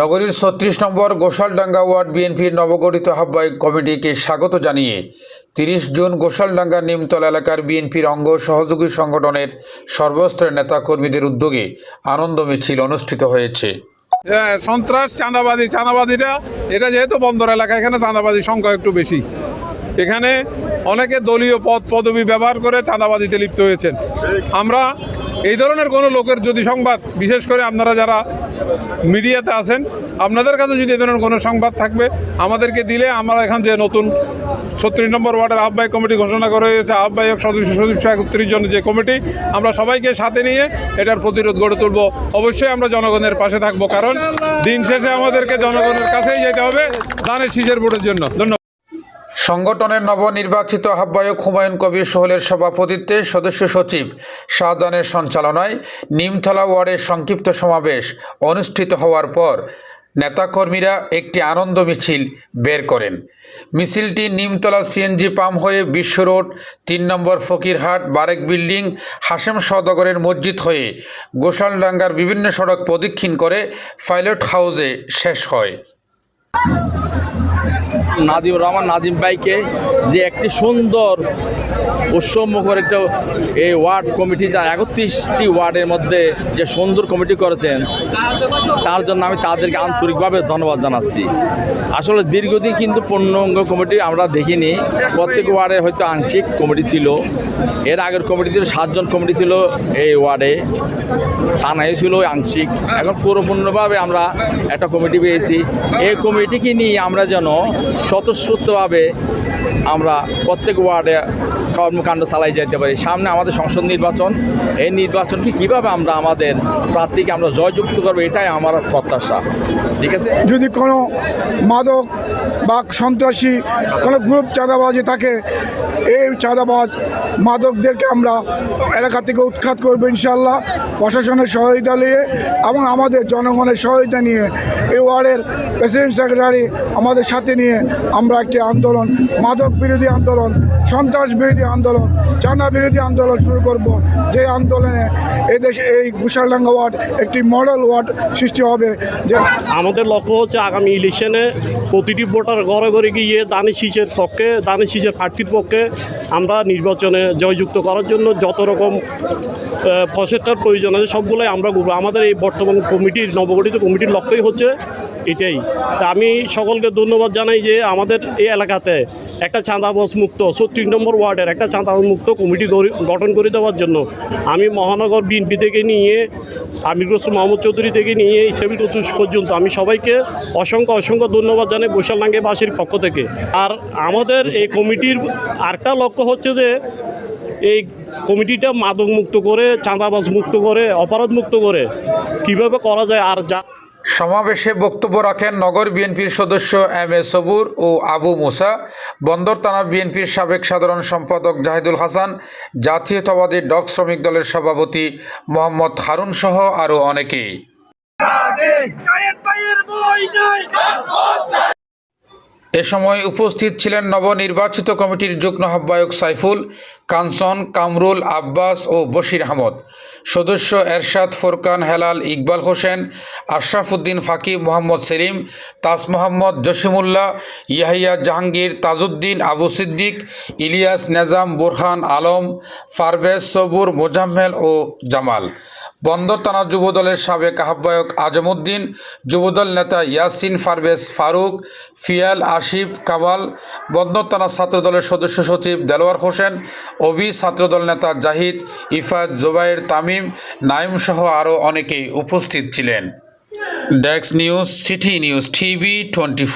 নগরীর ছত্রিশ নম্বর গোসালডাঙ্গা ওয়ার্ড বিএনপির নবগঠিত আহ্বায়ক কমিটিকে স্বাগত জানিয়ে তিরিশ জুন গোসালডাঙ্গা নিমতলা এলাকার বিএনপির অঙ্গ সহযোগী সংগঠনের সর্বস্তরের নেতাকর্মীদের উদ্যোগে আনন্দ মিছিল অনুষ্ঠিত হয়েছে। হ্যাঁ, সন্ত্রাস চাঁদাবাজি চাঁদাবাজিটা এটা যেহেতু বন্দর এলাকা এখানে চাঁদাবাজির সংখ্যা একটু বেশি। এখানে অনেকে দলীয় পদ পদবি ব্যবহার করে চাঁদাবাজিতে লিপ্ত হয়েছেন। আমরা এই ধরনের কোনো লোকের যদি সংবাদ, বিশেষ করে আপনারা যারা মিডিয়াতে আছেন, আপনাদের কাছে যদি এই ধরনের কোনো সংবাদ থাকবে, আমাদেরকে দিলে আমরা এখান যে নতুন ছত্রিশ নম্বর ওয়ার্ডের আহ্বায়ক কমিটি ঘোষণা করা হয়েছে আহ্বায়ক সদস্য সচিব সহ একত্রিশ জনের যে কমিটি, আমরা সবাইকে সাথে নিয়ে এটার প্রতিরোধ গড়ে তুলব। অবশ্যই আমরা জনগণের পাশে থাকব, কারণ দিন শেষে আমাদেরকে জনগণের কাছেই যেতে হবে ধানের শীষের ভোটের জন্য। ধন্যবাদ। সংগঠনের নবনির্বাচিত আহ্বায়ক হুমায়ুন কবির সোহেলের সভাপতিত্বে সদস্য সচিব শাহজাহানের সঞ্চালনায় নিমতলা ওয়ার্ডের সংক্ষিপ্ত সমাবেশ অনুষ্ঠিত হওয়ার পর নেতাকর্মীরা একটি আনন্দ মিছিল বের করেন। মিছিলটি নিমতলা সিএনজি পাম্প হয়ে বিশ্ব রোড, তিন নম্বর ফকিরহাট, বারেক বিল্ডিং হাসেম সদগরের মসজিদ হয়ে গোসালডাঙ্গার বিভিন্ন সড়ক প্রদক্ষিণ করে পাইলট হাউসে শেষ হয়। নাজিমুর রহমান, নাজিম ভাইকে যে একটি সুন্দর উৎসবমুখর একটা এই ওয়ার্ড কমিটি, যা একত্রিশটি ওয়ার্ডের মধ্যে যে সুন্দর কমিটি করেছেন, তার জন্য আমি তাদেরকে আন্তরিকভাবে ধন্যবাদ জানাচ্ছি। আসলে দীর্ঘদিন কিন্তু পূর্ণাঙ্গ কমিটি আমরা দেখিনি। প্রত্যেক ওয়ার্ডে হয়তো আংশিক কমিটি ছিল। এর আগের কমিটি ছিল, সাতজন কমিটি ছিল এই ওয়ার্ডে। থানায় ছিল আংশিক। এখন পুরোপূর্ণভাবে আমরা একটা কমিটি পেয়েছি। এই কমিটিকে নিয়ে আমরা যেন স্বতঃস্ফূর্তভাবে আমরা প্রত্যেক ওয়ার্ডে কর্মকাণ্ড চালাই যেতে পারি। সামনে আমাদের সংসদ নির্বাচন, এই নির্বাচনকে কীভাবে আমরা আমাদের প্রার্থীকে আমরা জয়যুক্ত করব, এটাই আমার প্রত্যাশা। ঠিক আছে? যদি কোনো মাদক বা সন্ত্রাসী, কোনো গ্রুপ চাঁদাবাজি থাকে, এই চাঁদাবাজ মাদকদেরকে আমরা এলাকা থেকে উৎখাত করব ইনশাল্লাহ প্রশাসনের সহায়তা নিয়ে এবং আমাদের জনগণের সহায়তা নিয়ে এই ওয়ার্ডের প্রেসিডেন্ট সেক্রেটারি আমাদের সাথে নিয়ে আমরা একটি আন্দোলন, মাদক বিরোধী আন্দোলন, সন্ত্রাস বিরোধী আন্দোলন, চাঁদা বিরোধী আন্দোলন শুরু করব। যে আন্দোলনে এদেশে, এই গুসারডাঙ্গা ওয়ার্ড একটি মডেল ওয়ার্ড সৃষ্টি হবে। যে আমাদের লক্ষ্য হচ্ছে আগামী ইলেকশনে প্রতিটি ভোটার ঘরে ঘরে গিয়ে দানি শীষের পক্ষে দানি শীষের প্রার্থীর পক্ষে আমরা নির্বাচনে জয়যুক্ত করার জন্য যত রকম প্রচেষ্টার প্রয়োজন আছে, সবগুলোই আমরা আমাদের এই বর্তমান কমিটির, নবগঠিত কমিটির লক্ষ্যই হচ্ছে এটাই। তা আমি সকলকে ধন্যবাদ জানাই যে আমাদের এই এলাকাতে একটা চাঁদাবাজ মুক্ত, ছত্রিশ নম্বর ওয়ার্ডের একটা চাঁদাবাজ মুক্ত কমিটি গঠন করে দেওয়ার জন্য আমি মহানগর বিএনপি থেকে নিয়ে, আমির রসুল মোহাম্মদ চৌধুরী থেকে নিয়ে ইসেবি টুচুস পর্যন্ত আমি সবাইকে অসংখ্য অসংখ্য ধন্যবাদ জানাই বৈশালডাঙ্গেবাসীর পক্ষ থেকে। আর আমাদের এই কমিটির আরেকটা লক্ষ্য হচ্ছে যে, এই কমিটিটা মাদক মুক্ত করে, চাঁদাবাজ মুক্ত করে অপরাধ মুক্ত করে কীভাবে করা যায় আর যা সমাবেশে বক্তব্য রাখেন নগর বিএনপির সদস্য এম এ সবুর ও আবু মুসা, বন্দর থানা বিএনপির সাবেক সাধারণ সম্পাদক জাহিদুল হাসান, জাতীয়তাবাদী ডক শ্রমিক দলের সভাপতি মোহাম্মদ হারুন সহ আরও অনেকেই। এ সময় উপস্থিত ছিলেন নবনির্বাচিত কমিটির যুগ্ম আহ্বায়ক সাইফুল, কাঞ্চন, কামরুল, আব্বাস ও বশির আহমদ। সদস্য এরশাদ ফোরকান হেলাল ইকবাল হোসেন, আশরাফুদ্দিন ফাকিব মোহাম্মদ সেলিম, তাস মোহাম্মদ জসিমুল্লাহ, ইয়াহিয়া জাহাঙ্গীর তাজউদ্দিন, আবু সিদ্দিক, ইলিয়াস নেজাম, বোরহান আলম, ফারভেজ সবুর, মোজাম্মেল ও জামাল। বন্দর থানা যুবদলের সাবেক আহ্বায়ক আজমউদ্দিন যুবদল নেতা ইয়াসিন ফারভেজ ফারুক, ফিয়াল আসিফ কামাল, বন্দর থানা ছাত্রদলের সদস্য সচিব দেলোয়ার হোসেন অবি ছাত্রদল নেতা জাহিদ, ইফাত জোবায়ের তামিম নাইম সহ আরও অনেকেই উপস্থিত ছিলেন। ডেক্স news, city news TV twenty